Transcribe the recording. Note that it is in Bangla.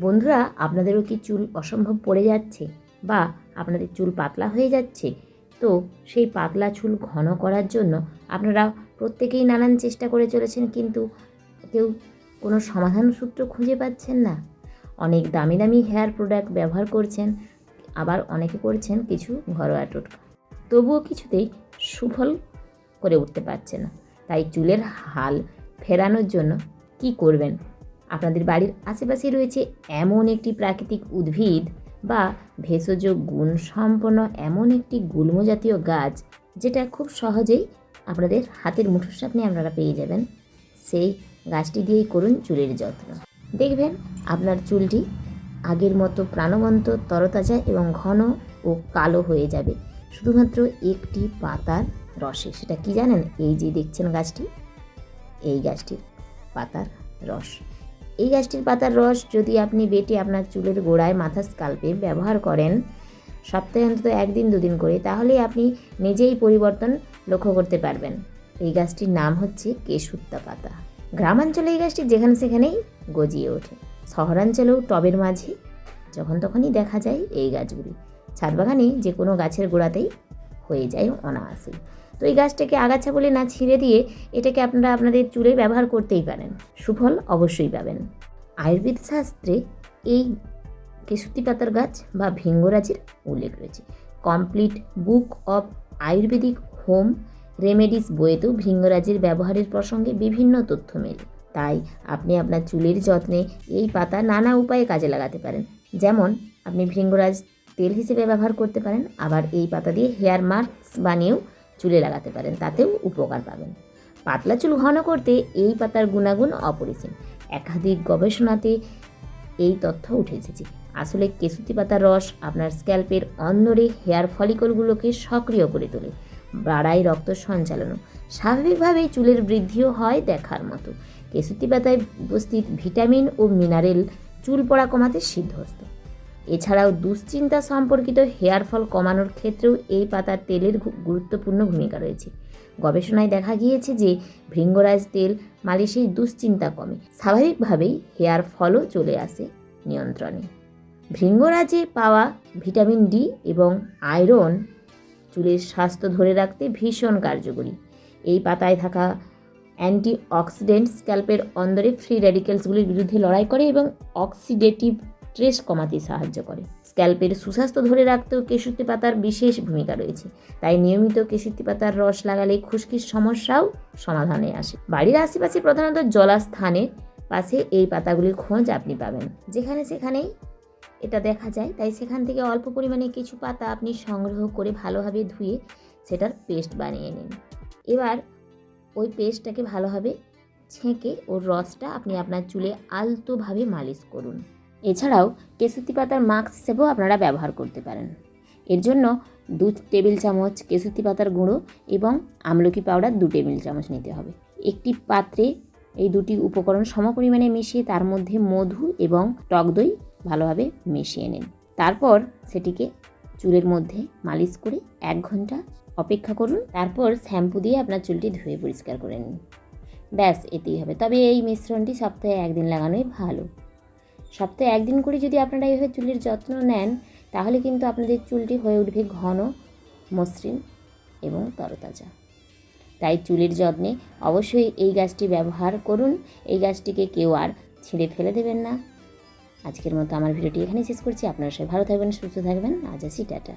বন্ধুরা, আপনাদেরও কি চুল অসম্ভব পড়ে যাচ্ছে বা আপনাদের চুল পাতলা হয়ে যাচ্ছে? তো সেই পাতলা চুল ঘন করার জন্য আপনারা প্রত্যেকেই নানান চেষ্টা করে চলেছেন কিন্তু কেউ কোনো সমাধান সূত্র খুঁজে পাচ্ছেন না। অনেক দামি দামি হেয়ার প্রোডাক্ট ব্যবহার করছেন, আবার অনেকে করছেন কিছু ঘরোয়া টোটকা। তবুও কিছুতেই সুফল করে উঠতে পারছে না। তাই চুলের হাল ফেরানোর জন্য কি করবেন? আপনাদের বাড়ির আশেপাশে রয়েছে এমন একটি প্রাকৃতিক উদ্ভিদ বা ভেষজ গুণ সম্পন্ন এমন একটি গুল্ম জাতীয় গাছ যেটা খুব সহজেই আপনাদের হাতের মুঠোর সামনে আপনারা পেয়ে যাবেন। সেই গাছটি দিয়েই করুন চুলের যত্ন। দেখবেন আপনার চুলটি আগের মতো প্রাণবন্ত, তরতাজা এবং ঘন ও কালো হয়ে যাবে। শুধুমাত্র একটি পাতার রসে। সেটা কি জানেন? এই যে দেখছেন গাছটি, এই গাছটির পাতার রস। এই গাছটির পাতার রস যদি আপনি বেটে আপনার চুলের গোড়ায় মাথা স্কাল্পে ব্যবহার করেন, সপ্তাহে অন্তত একদিন, দুদিন করে, তাহলেই আপনি নিজেই পরিবর্তন লক্ষ্য করতে পারবেন। এই গাছটির নাম হচ্ছে কেশুত্তা পাতা। গ্রামাঞ্চলে এই গাছটি যেখানে সেখানেই গজিয়ে ওঠে। শহরাঞ্চলেও টবের মাঝে যখন তখনই দেখা যায় এই গাছগুলি। ছাদ বাগানে যে কোনো গাছের গোড়াতেই হয়ে যায় অনায়াসে তো এই গাছটাকে আগাছা বলে না ছিঁড়ে দিয়ে এটাকে আপনারা আপনাদের চুলে ব্যবহার করতেই পারেন। সুফল অবশ্যই পাবেন। আয়ুর্বেদ শাস্ত্রে এই কেশুতি পাতার গাছ বা ভিঙ্গরাজের উল্লেখ রয়েছে। Complete book of Ayurvedic home remedies বইয়েতেও ভৃঙ্গরাজের ব্যবহারের প্রসঙ্গে বিভিন্ন তথ্য মেলে। তাই আপনি আপনার চুলের যত্নে এই পাতা নানা উপায়ে কাজে লাগাতে পারেন। যেমন আপনি ভৃঙ্গরাজ তেল হিসেবে ব্যবহার করতে পারেন, আবার এই পাতা দিয়ে হেয়ার মাস্ক বানিয়েও চুলে লাগাতে পারেন, তাতেও উপকার পাবেন। পাতলা চুল ঘন করতে এই পাতার গুণাগুণ অপরিসীম। একাধিক গবেষণাতে এই তথ্য উঠে এসেছে। আসলে কেসুতি পাতার রস আপনার স্ক্যাল্পের অন্দরে হেয়ার ফলিকলগুলোকে সক্রিয় করে তোলে, বাড়ায় রক্ত সঞ্চালনও। স্বাভাবিকভাবেই চুলের বৃদ্ধিও হয় দেখার মতো। কেসুতি পাতায় উপস্থিত ভিটামিন ও মিনারেল চুল পড়া কমাতে সিদ্ধহস্ত। এছাড়াও দুশ্চিন্তা সম্পর্কিত হেয়ার ফল কমানোর ক্ষেত্রেও এই পাতার তেলের গুরুত্বপূর্ণ ভূমিকা রয়েছে। গবেষণায় দেখা গিয়েছে যে ভৃঙ্গরাজ তেল মালিশের দুশ্চিন্তা কমে। স্বাভাবিকভাবেই হেয়ার ফলও চলে আসে নিয়ন্ত্রণে। ভৃঙ্গরাজে পাওয়া ভিটামিন ডি এবং আয়রন চুলের স্বাস্থ্য ধরে রাখতে ভীষণ কার্যকরী। এই পাতায় থাকা অ্যান্টি অক্সিডেন্ট স্ক্যাল্পের অন্দরে ফ্রি র্যাডিক্যালসগুলির বিরুদ্ধে লড়াই করে এবং অক্সিডেটিভ স্ট্রেস কমাতে সাহায্য করে। স্ক্যাল্পের সুস্বাস্থ্য ধরে রাখতেও কেশুতি পাতার বিশেষ ভূমিকা রয়েছে। তাই নিয়মিত কেশুতি পাতার রস লাগালে খুশকির সমস্যাও সমাধানে আসে। বাড়ির আশেপাশে প্রধানত জলাস্থানের পাশে এই পাতাগুলির খোঁজ আপনি পাবেন। যেখানে সেখানেই এটা দেখা যায়। তাই সেখান থেকে অল্প পরিমাণে কিছু পাতা আপনি সংগ্রহ করে ভালোভাবে ধুয়ে সেটার পেস্ট বানিয়ে নিন। এবার ওই পেস্টটাকে ভালোভাবে ছেঁকে ওর রসটা আপনি আপনার চুলে আলতোভাবে মালিশ করুন। এছাড়াও কেসুতি পাতার মাস্ক হিসেবেও আপনারা ব্যবহার করতে পারেন। এর জন্য দু টেবিল চামচ কেসুতি পাতার গুঁড়ো এবং আমলকি পাউডার দু টেবিল চামচ নিতে হবে। একটি পাত্রে এই দুটি উপকরণ সমপরিমাণে মিশিয়ে তার মধ্যে মধু এবং টক দই ভালোভাবে মিশিয়ে নিন। তারপর সেটিকে চুলের মধ্যে মালিশ করে এক ঘণ্টা অপেক্ষা করুন। তারপর শ্যাম্পু দিয়ে আপনার চুলটি ধুয়ে পরিষ্কার করে নিন। ব্যাস, এতেই হবে। তবে এই মিশ্রণটি সপ্তাহে একদিন লাগানোই ভালো। সপ্তাহে একদিন করে যদি আপনারা এইভাবে চুলের যত্ন নেন, তাহলে কিন্তু আপনাদের চুলটি হয়ে উঠবে ঘন, মসৃণ এবং তরতাজা। তাই চুলের যত্নে অবশ্যই এই গাছটি ব্যবহার করুন। এই গাছটিকে কেউ আর ছিঁড়ে ফেলে দেবেন না। আজকের মতো আমার ভিডিওটি এখানেই শেষ করছি। আপনারা সবাই ভালো থাকবেন, সুস্থ থাকবেন। আজ আসি, টাটা।